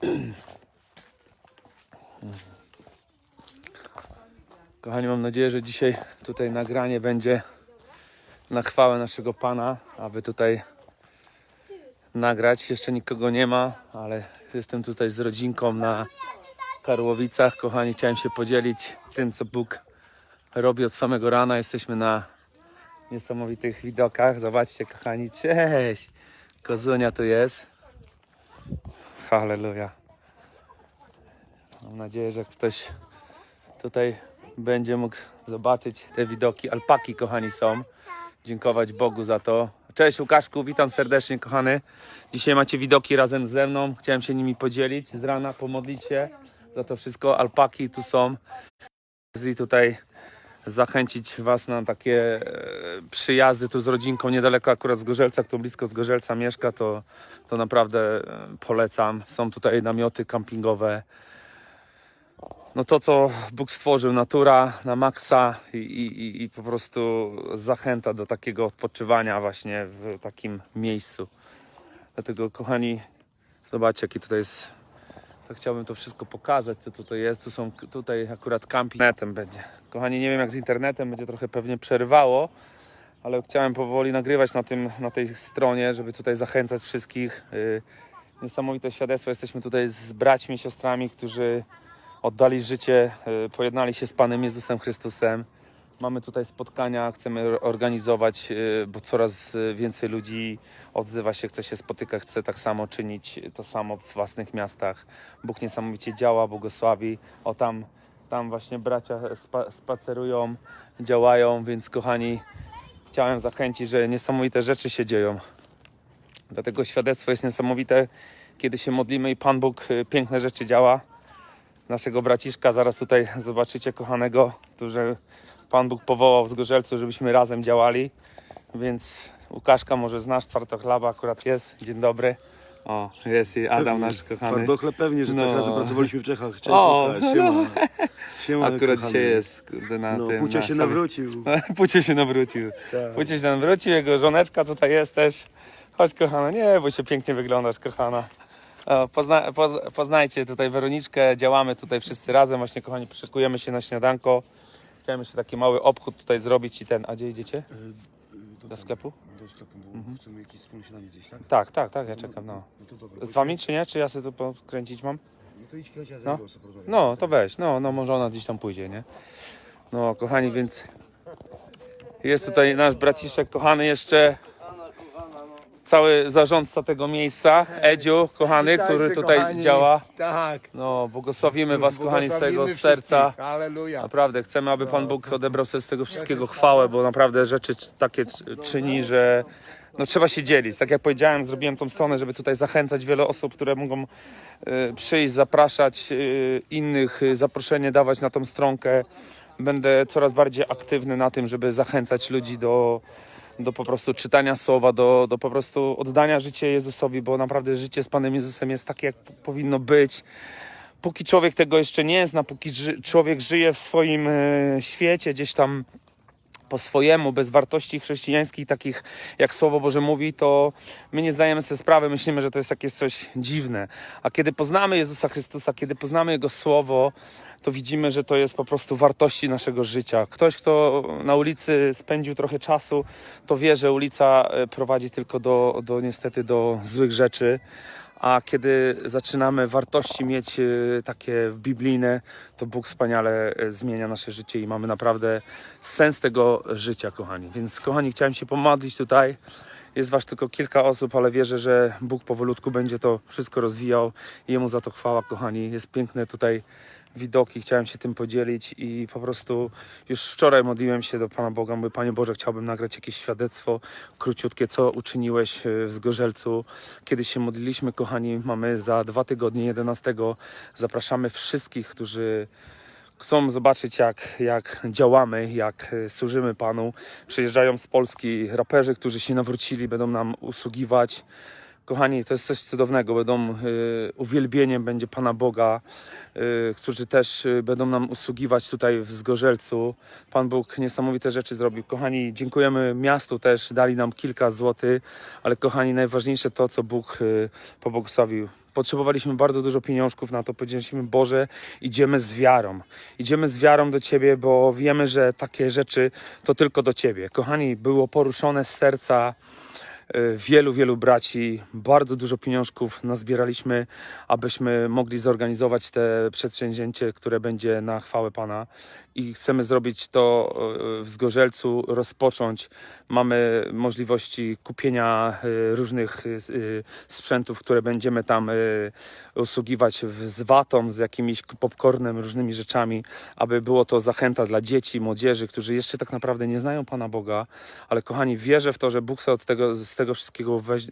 Kochani, mam nadzieję, że dzisiaj tutaj nagranie będzie na chwałę naszego Pana, aby tutaj nagrać. Jeszcze nikogo nie ma, ale jestem tutaj z rodzinką na Karłowicach. Kochani, chciałem się podzielić tym, co Bóg robi od samego rana. Jesteśmy na niesamowitych widokach. Zobaczcie, kochani, cześć! Kozunia tu jest. Halleluja. Mam nadzieję, że ktoś tutaj będzie mógł zobaczyć te widoki. Alpaki, kochani, są. Dziękować Bogu za to. Cześć Łukaszku, witam serdecznie, kochany. Dzisiaj macie widoki razem ze mną. Chciałem się nimi podzielić z rana, pomodlić się za to wszystko. Alpaki tu są. I tutaj zachęcić Was na takie e, przyjazdy tu z rodzinką, niedaleko akurat z Gorzelca, kto blisko z Gorzelca mieszka, to, to naprawdę e, polecam. Są tutaj namioty kampingowe. No to, co Bóg stworzył, natura na maksa i, i, i po prostu zachęta do takiego odpoczywania właśnie w takim miejscu. Dlatego, kochani, zobaczcie, jaki tutaj jest chciałbym to wszystko pokazać, co tutaj jest. Tu są tutaj akurat camping. Internetem będzie. Kochani, nie wiem jak z internetem będzie trochę pewnie przerywało, ale chciałem powoli nagrywać na, tym, na tej stronie, żeby tutaj zachęcać wszystkich. Yy, niesamowite świadectwo. Jesteśmy tutaj z braćmi, siostrami, którzy oddali życie, yy, pojednali się z Panem Jezusem Chrystusem. Mamy tutaj spotkania, chcemy organizować, yy, bo coraz yy, więcej ludzi odzywa się, chce się spotykać, chce tak samo czynić to samo w własnych miastach. Bóg niesamowicie działa, błogosławi. O tam, tam właśnie bracia spa, spacerują, działają, więc kochani, chciałem zachęcić, że niesamowite rzeczy się dzieją. Dlatego świadectwo jest niesamowite, kiedy się modlimy i Pan Bóg y, piękne rzeczy działa. Naszego braciszka zaraz tutaj zobaczycie, kochanego, który Pan Bóg powołał z Gorzelcu, żebyśmy razem działali. Więc Łukaszka może znasz, Twartochlaba akurat jest. Dzień dobry. O, jest i Adam nasz kochany. Twardochle pewnie, że No. tak razem pracowaliśmy w Czechach. Cześć, O, Łukasz, siema. siema Akurat kochany. dzisiaj jest kurde, na No, tym. Na się sobie- nawrócił. Pucie się nawrócił. Tak. Pucie się nawrócił, jego żoneczka tutaj jest też. Chodź kochana, nie, bo się pięknie wyglądasz kochana. Pozna, poz, poznajcie tutaj Weroniczkę, działamy tutaj wszyscy razem, właśnie kochani, przykujemy się na śniadanko. Chciałem jeszcze taki mały obchód tutaj zrobić i ten, a gdzie idziecie? Do sklepu? Do sklepu, bo chcemy jakieś wspólne śniadanie gdzieś, tak? Tak, tak, tak, ja czekam, no. No to dobra. Z wami czy nie? Czy ja sobie to pokręcić mam? No to idź kręć, ja No. no. No, to weź, no, no może ona gdzieś tam pójdzie, nie? No, kochani, więc jest tutaj nasz braciszek kochany jeszcze, cały zarządca tego miejsca, Edziu, kochany, Witajcie, który tutaj kochani. działa. Tak. No, błogosławimy was, kochani, z Błogosławimy całego serca. wszystkich. Halleluja. Naprawdę, chcemy, aby Pan Bóg odebrał sobie z tego wszystkiego chwałę, bo naprawdę rzeczy c- takie c- czyni, że no, trzeba się dzielić. Tak jak powiedziałem, zrobiłem tą stronę, żeby tutaj zachęcać wiele osób, które mogą e, przyjść, zapraszać e, innych, e, zaproszenie dawać na tą stronkę. Będę coraz bardziej aktywny na tym, żeby zachęcać ludzi do, do po prostu czytania słowa, do, do po prostu oddania życia Jezusowi, bo naprawdę życie z Panem Jezusem jest takie, jak powinno być. Póki człowiek tego jeszcze nie zna, póki ży- człowiek żyje w swoim e, świecie, gdzieś tam po swojemu, bez wartości chrześcijańskich, takich jak Słowo Boże mówi, to my nie zdajemy sobie sprawy, myślimy, że to jest jakieś coś dziwne. A kiedy poznamy Jezusa Chrystusa, kiedy poznamy Jego Słowo, to widzimy, że to jest po prostu wartości naszego życia. Ktoś, kto na ulicy spędził trochę czasu, to wie, że ulica e, prowadzi tylko do, do niestety do złych rzeczy. A kiedy zaczynamy wartości mieć e, takie biblijne, to Bóg wspaniale e, zmienia nasze życie i mamy naprawdę sens tego życia, kochani. Więc, kochani, chciałem się pomodlić tutaj. Jest was tylko kilka osób, ale wierzę, że Bóg powolutku będzie to wszystko rozwijał Jemu za to chwała, kochani. Jest piękne tutaj widoki, chciałem się tym podzielić i po prostu już wczoraj modliłem się do Pana Boga, mówię, Panie Boże, chciałbym nagrać jakieś świadectwo króciutkie, co uczyniłeś e, w Zgorzelcu. Kiedy się modliliśmy, kochani, mamy za dwa tygodnie, 11, zapraszamy wszystkich, którzy chcą zobaczyć, jak, jak działamy, jak e, służymy Panu. Przyjeżdżają z Polski raperzy, którzy się nawrócili, będą nam usługiwać. Kochani, to jest coś cudownego. Będą y, uwielbieniem będzie Pana Boga, y, którzy też y, będą nam usługiwać tutaj w Zgorzelcu. Pan Bóg niesamowite rzeczy zrobił. Kochani, dziękujemy miastu też, dali nam kilka złotych, ale kochani, najważniejsze to, co Bóg y, pobłogosławił. potrzebowaliśmy bardzo dużo pieniążków na to. Powiedzieliśmy, Boże, idziemy z wiarą. Idziemy z wiarą do Ciebie, bo wiemy, że takie rzeczy to tylko do Ciebie. Kochani, było poruszone z serca wielu, wielu braci. Bardzo dużo pieniążków nazbieraliśmy, abyśmy mogli zorganizować te przedsięwzięcie, które będzie na chwałę Pana. I chcemy zrobić to y, w Zgorzelcu, rozpocząć. Mamy możliwości kupienia y, różnych y, sprzętów, które będziemy tam usługiwać z watą, z jakimiś popcornem, różnymi rzeczami, aby było to zachęta dla dzieci, młodzieży, którzy jeszcze tak naprawdę nie znają Pana Boga, ale kochani, wierzę w to, że Bóg sobie od tego, z tego wszystkiego weź,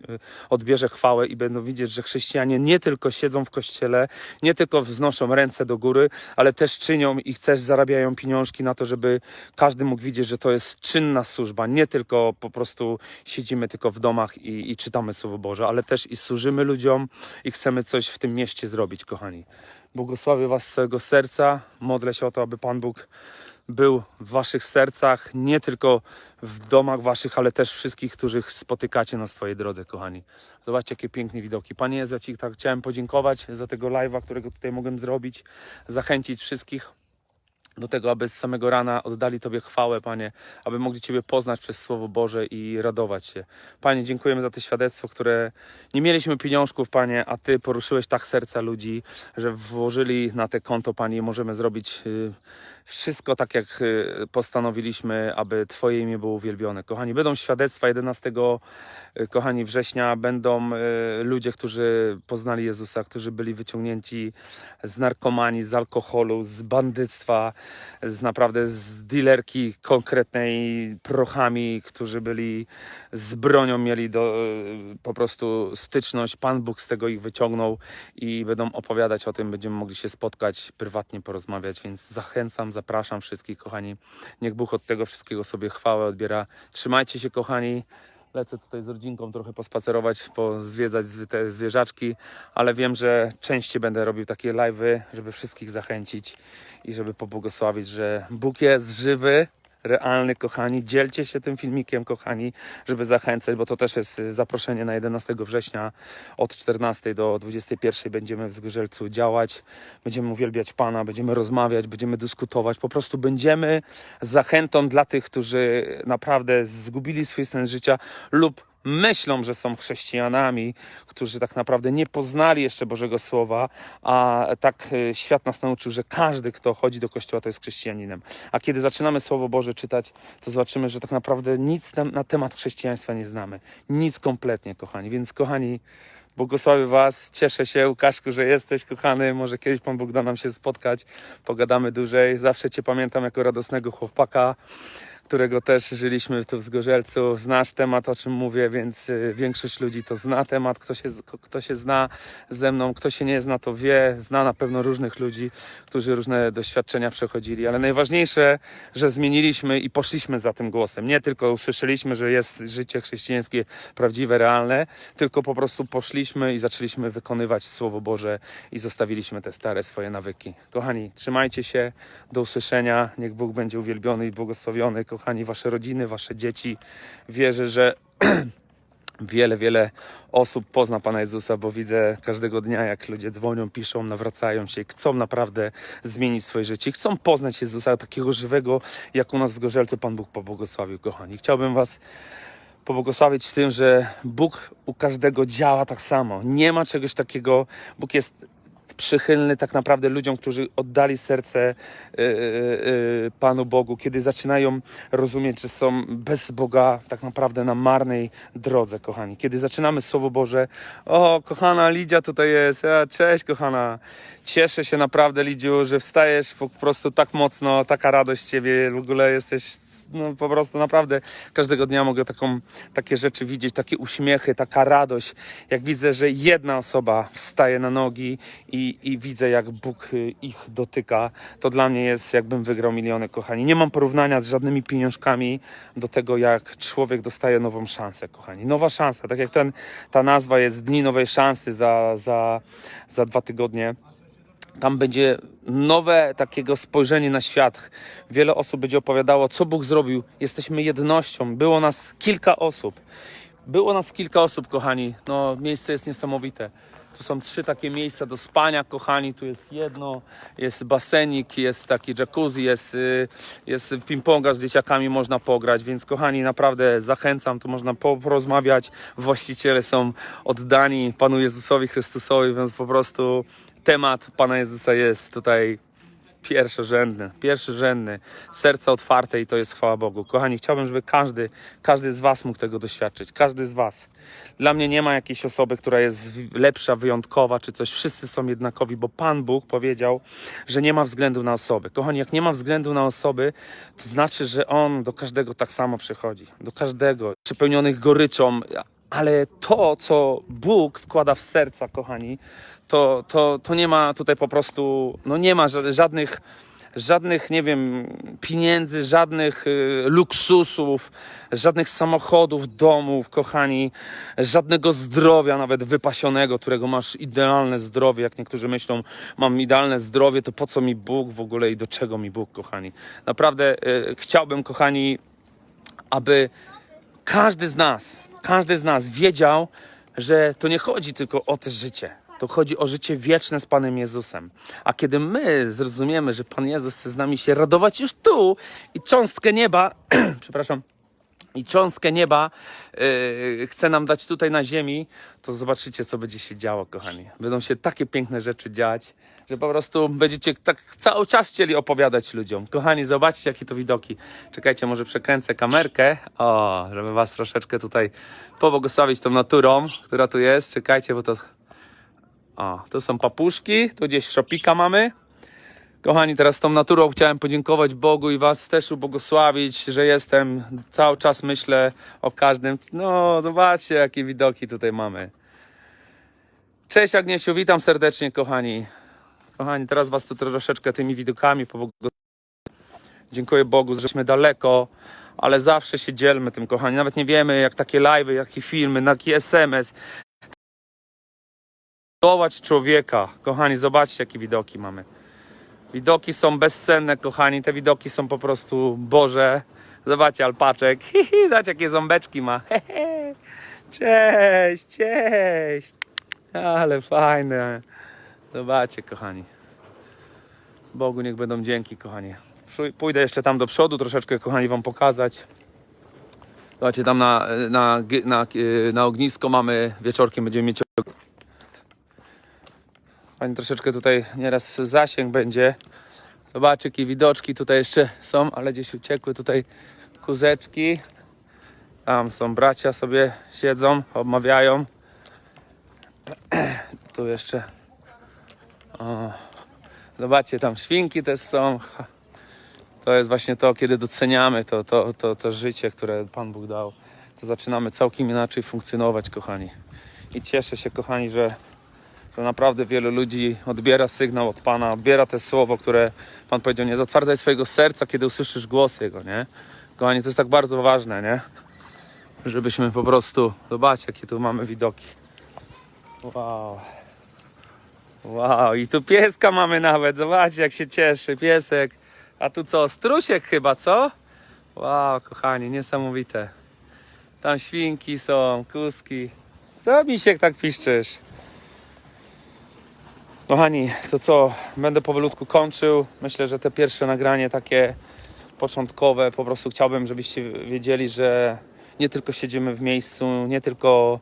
odbierze chwałę i będą widzieć, że chrześcijanie nie tylko siedzą w kościele, nie tylko wznoszą ręce do góry, ale też czynią i też zarabiają pieniążki na to, żeby każdy mógł widzieć, że to jest czynna służba, nie tylko po prostu siedzimy tylko w domach i, i czytamy Słowo Boże, ale też i służymy ludziom i chcemy coś w tym mieście zrobić, kochani. Błogosławię Was z całego serca. Modlę się o to, aby Pan Bóg był w Waszych sercach, nie tylko w domach Waszych, ale też wszystkich, których spotykacie na swojej drodze, kochani. Zobaczcie, jakie piękne widoki. Panie Jezu, ja Ci tak chciałem podziękować za tego live'a, którego tutaj mogłem zrobić, zachęcić wszystkich do tego, aby z samego rana oddali Tobie chwałę, Panie, aby mogli Ciebie poznać przez Słowo Boże i radować się. Panie, dziękujemy za to świadectwo, które nie mieliśmy pieniążków, Panie, a Ty poruszyłeś tak serca ludzi, że włożyli na te konto, Panie, możemy zrobić y, wszystko tak, jak y, postanowiliśmy, aby Twoje imię było uwielbione. Kochani, będą świadectwa 11 y, kochani, września, będą y, ludzie, którzy poznali Jezusa, którzy byli wyciągnięci z narkomanii, z alkoholu, z bandyctwa, z naprawdę z dealerki konkretnej prochami, którzy byli z bronią, mieli do, po prostu styczność. Pan Bóg z tego ich wyciągnął i będą opowiadać o tym, będziemy mogli się spotkać, prywatnie porozmawiać, więc zachęcam, zapraszam wszystkich, kochani. Niech Bóg od tego wszystkiego sobie chwałę odbiera. Trzymajcie się, kochani. Lecę tutaj z rodzinką trochę pospacerować, pozwiedzać te zwierzaczki, ale wiem, że częściej będę robił takie live'y, żeby wszystkich zachęcić i żeby pobłogosławić, że Bóg jest żywy, realny, kochani. Dzielcie się tym filmikiem, kochani, żeby zachęcać, bo to też jest y, zaproszenie na 11 września od 14 do 21 będziemy w Zgorzelcu działać. Będziemy uwielbiać Pana, będziemy rozmawiać, będziemy dyskutować. Po prostu będziemy zachętą dla tych, którzy naprawdę zgubili swój sens życia lub myślą, że są chrześcijanami, którzy tak naprawdę nie poznali jeszcze Bożego Słowa, a tak y, świat nas nauczył, że każdy, kto chodzi do kościoła, to jest chrześcijaninem. A kiedy zaczynamy Słowo Boże czytać, to zobaczymy, że tak naprawdę nic na, temat chrześcijaństwa nie znamy. Nic kompletnie, kochani. Więc, kochani, błogosławię Was. Cieszę się, Łukaszku, że jesteś, kochany. Może kiedyś Pan Bóg da nam się spotkać, pogadamy dłużej. Zawsze Cię pamiętam jako radosnego chłopaka którego też żyliśmy tu w Zgorzelcu. Znasz temat, o czym mówię, więc y, większość ludzi to zna temat. Kto się, kto się zna ze mną, kto się nie zna, to wie. Zna na pewno różnych ludzi, którzy różne doświadczenia przechodzili. Ale najważniejsze, że zmieniliśmy i poszliśmy za tym głosem. Nie tylko usłyszeliśmy, że jest życie chrześcijańskie prawdziwe, realne, tylko po prostu poszliśmy i zaczęliśmy wykonywać Słowo Boże i zostawiliśmy te stare swoje nawyki. Kochani, trzymajcie się. Do usłyszenia. Niech Bóg będzie uwielbiony i błogosławiony. Kochani, wasze rodziny, wasze dzieci. Wierzę, że wiele, wiele osób pozna Pana Jezusa, bo widzę każdego dnia, jak ludzie dzwonią, piszą, nawracają się, chcą naprawdę zmienić swoje życie, chcą poznać Jezusa takiego żywego, jak u nas w Gorzelcu Pan Bóg pobłogosławił, kochani. Chciałbym Was pobłogosławić tym, że Bóg u każdego działa tak samo. Nie ma czegoś takiego, Bóg jest przychylny tak naprawdę ludziom, którzy oddali serce y, y, y, Panu Bogu, kiedy zaczynają rozumieć, że są bez Boga tak naprawdę na marnej drodze, kochani. Kiedy zaczynamy Słowo Boże, o, kochana Lidia tutaj jest, a, cześć, kochana. Cieszę się naprawdę, Lidziu, że wstajesz po prostu tak mocno, taka radość Ciebie, w ogóle jesteś no, po prostu naprawdę każdego dnia mogę taką, takie rzeczy widzieć, takie uśmiechy, taka radość. Jak widzę, że jedna osoba wstaje na nogi i, i widzę, jak Bóg y, ich dotyka, to dla mnie jest jakbym wygrał miliony, kochani. Nie mam porównania z żadnymi pieniążkami do tego, jak człowiek dostaje nową szansę, kochani. Nowa szansa, tak jak ten, ta nazwa jest Dni Nowej Szansy za, za, za dwa tygodnie tam będzie nowe takiego spojrzenie na świat. Wiele osób będzie opowiadało, co Bóg zrobił. Jesteśmy jednością. Było nas kilka osób. Było nas kilka osób, kochani. No, miejsce jest niesamowite. Tu są trzy takie miejsca do spania, kochani. Tu jest jedno, jest basenik, jest taki jacuzzi, jest, y, jest ping-ponga z dzieciakami, można pograć. Więc, kochani, naprawdę zachęcam. Tu można po- porozmawiać. Właściciele są oddani Panu Jezusowi Chrystusowi, więc po prostu temat Pana Jezusa jest tutaj pierwszorzędny, pierwszorzędny, serce otwarte i to jest chwała Bogu. Kochani, chciałbym, żeby każdy, każdy z Was mógł tego doświadczyć, każdy z Was. Dla mnie nie ma jakiejś osoby, która jest lepsza, wyjątkowa czy coś. Wszyscy są jednakowi, bo Pan Bóg powiedział, że nie ma względu na osoby. Kochani, jak nie ma względu na osoby, to znaczy, że On do każdego tak samo przychodzi. Do każdego, przepełnionych goryczą, ale to, co Bóg wkłada w serca, kochani, to, to, to nie ma tutaj po prostu, no nie ma ża- żadnych, żadnych, nie wiem, pieniędzy, żadnych y, luksusów, żadnych samochodów, domów, kochani, żadnego zdrowia, nawet wypasionego, którego masz idealne zdrowie. Jak niektórzy myślą, mam idealne zdrowie, to po co mi Bóg w ogóle i do czego mi Bóg, kochani? Naprawdę y, chciałbym, kochani, aby każdy z nas, każdy z nas wiedział, że to nie chodzi tylko o to życie. To chodzi o życie wieczne z Panem Jezusem. A kiedy my zrozumiemy, że Pan Jezus chce z nami się radować już tu i cząstkę nieba, przepraszam, i cząstkę nieba yy, chce nam dać tutaj na ziemi, to zobaczycie, co będzie się działo, kochani. Będą się takie piękne rzeczy dziać, że po prostu będziecie tak cały czas chcieli opowiadać ludziom. Kochani, zobaczcie, jakie to widoki. Czekajcie, może przekręcę kamerkę, o, żeby was troszeczkę tutaj pobłogosławić tą naturą, która tu jest. Czekajcie, bo to... O, to są papuszki, tu gdzieś szopika mamy. Kochani, teraz tą naturą chciałem podziękować Bogu i Was też ubłogosławić, że jestem. Cały czas myślę o każdym. No, zobaczcie, jakie widoki tutaj mamy. Cześć Agniesiu, witam serdecznie, kochani. Kochani, teraz Was tu troszeczkę tymi widokami pobłogosławię. Dziękuję Bogu, że jesteśmy daleko, ale zawsze się dzielmy tym, kochani. Nawet nie wiemy, jak takie live'y, jakie filmy, na jaki SMS. Budować człowieka. Kochani, zobaczcie, jakie widoki mamy. Widoki są bezcenne, kochani. Te widoki są po prostu Boże. Zobaczcie, alpaczek. Zobaczcie, jakie ząbeczki ma. Cześć, cześć. Ale fajne. Zobaczcie, kochani. Bogu niech będą dzięki, kochani. Pójdę jeszcze tam do przodu, troszeczkę, kochani, wam pokazać. Zobaczcie, tam na, na, na, na ognisko mamy, wieczorkiem będziemy mieć Pani troszeczkę tutaj nieraz zasięg będzie. Zobaczcie, jakie widoczki tutaj jeszcze są, ale gdzieś uciekły tutaj kuzeczki. Tam są bracia sobie siedzą, obmawiają. Tu jeszcze. O. Zobaczcie, tam świnki też są. To jest właśnie to, kiedy doceniamy to, to, to, to życie, które Pan Bóg dał. To zaczynamy całkiem inaczej funkcjonować, kochani. I cieszę się, kochani, że że naprawdę wielu ludzi odbiera sygnał od Pana, odbiera te słowo, które Pan powiedział, nie zatwardzaj swojego serca, kiedy usłyszysz głos Jego, nie? Kochani, to jest tak bardzo ważne, nie? Żebyśmy po prostu, zobaczcie, jakie tu mamy widoki. Wow. Wow, i tu pieska mamy nawet, zobaczcie, jak się cieszy, piesek. A tu co, strusiek chyba, co? Wow, kochani, niesamowite. Tam świnki są, kuski. Co, misiek, tak piszczysz? Kochani, to co? Będę powolutku kończył. Myślę, że te pierwsze nagranie takie początkowe, po prostu chciałbym, żebyście wiedzieli, że nie tylko siedzimy w miejscu, nie tylko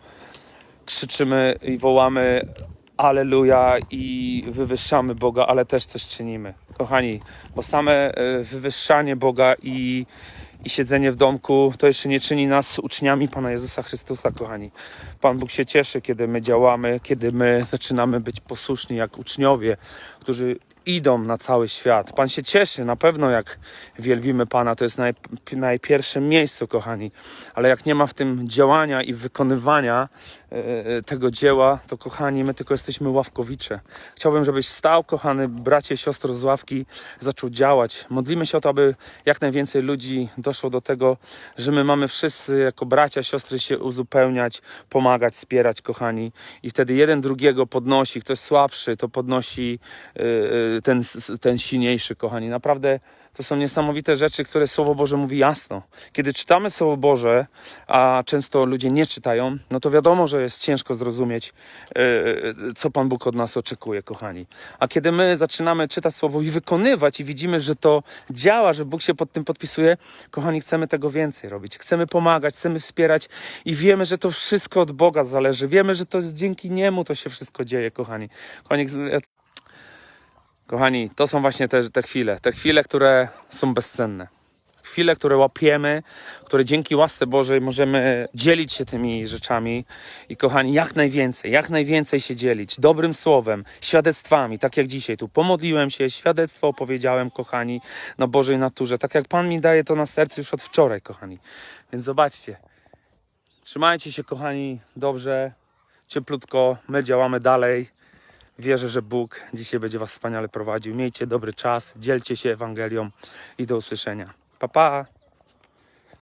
krzyczymy i wołamy Aleluja i wywyższamy Boga, ale też coś czynimy. Kochani, bo same e, wywyższanie Boga i, i siedzenie w domku to jeszcze nie czyni nas uczniami Pana Jezusa Chrystusa, kochani. Pan Bóg się cieszy, kiedy my działamy, kiedy my zaczynamy być posłuszni jak uczniowie, którzy idą na cały świat. Pan się cieszy na pewno, jak wielbimy Pana, to jest naj, najpierwszym miejscu, kochani. Ale jak nie ma w tym działania i wykonywania e, e, tego dzieła, to kochani, my tylko jesteśmy ławkowicze. Chciałbym, żebyś stał, kochany bracie, siostro z ławki, zaczął działać. Modlimy się o to, aby jak najwięcej ludzi doszło do tego, że my mamy wszyscy jako bracia, siostry się uzupełniać, pomagać, wspierać, kochani. I wtedy jeden drugiego podnosi. Kto jest słabszy, to podnosi ten, s- ten silniejszy, kochani. Naprawdę to są niesamowite rzeczy, które Słowo Boże mówi jasno. Kiedy czytamy Słowo Boże, a często ludzie nie czytają, no to wiadomo, że jest ciężko zrozumieć, y, y, co Pan Bóg od nas oczekuje, kochani. A kiedy my zaczynamy czytać Słowo i wykonywać i widzimy, że to działa, że Bóg się pod tym podpisuje, kochani, chcemy tego więcej robić. Chcemy pomagać, chcemy wspierać i wiemy, że to wszystko od Boga zależy. Wiemy, że to dzięki Niemu to się wszystko dzieje, kochani. Kochani, kochani to są właśnie te, te chwile. Te chwile, które są bezcenne. Chwile, które łapiemy, które dzięki łasce Bożej możemy dzielić się tymi rzeczami. I kochani, jak najwięcej, jak najwięcej się dzielić dobrym słowem, świadectwami, tak jak dzisiaj tu pomodliłem się, świadectwo opowiedziałem, kochani, na Bożej naturze. Tak jak Pan mi daje to na sercu już od wczoraj, kochani. Więc zobaczcie. Trzymajcie się, kochani, dobrze, cieplutko. My działamy dalej. Wierzę, że Bóg dzisiaj będzie Was wspaniale prowadził. Miejcie dobry czas, dzielcie się Ewangelią i do usłyszenia. Pa, pa!